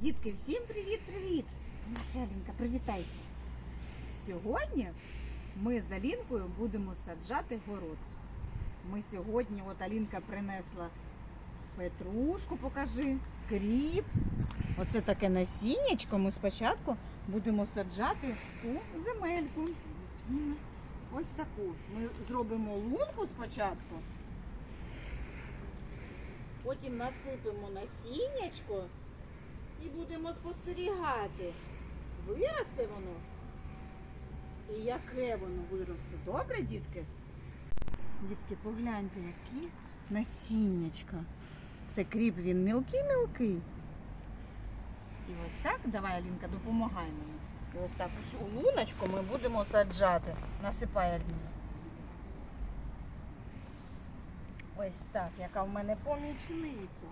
Дітки, всім привіт-привіт! Наша Алінка, привітайся. Сьогодні ми з Алінкою будемо саджати город. Ми сьогодні, от Алінка принесла петрушку, покажи, кріп. Оце таке насіннячко. Ми спочатку будемо саджати у земельку. Ось таку. Ми зробимо лунку спочатку. Потім насипемо насіннячко і будемо спостерігати, виросте воно і яке воно виросте. Добре, дітки? Дітки, погляньте, які насіннячка. Це кріп, він мілкий-мілкий. І ось так, давай, Алінка, допомагай мені. І ось так ось у луночку ми будемо саджати. Насипай, Аліна. Ось так, яка в мене помічниця.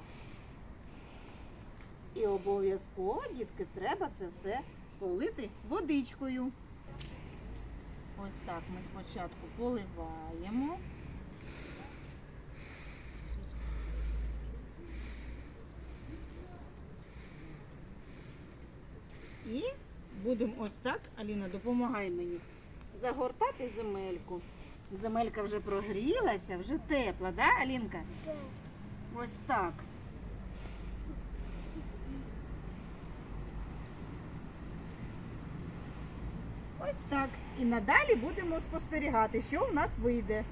І обов'язково, дітки, треба це все полити водичкою. Ось так ми спочатку поливаємо. І будемо ось так, Аліна, допомагай мені, загортати земельку. Земелька вже прогрілася, вже тепла, да, Алінка? Ось так. Ось так. І надалі будемо спостерігати, що у нас вийде.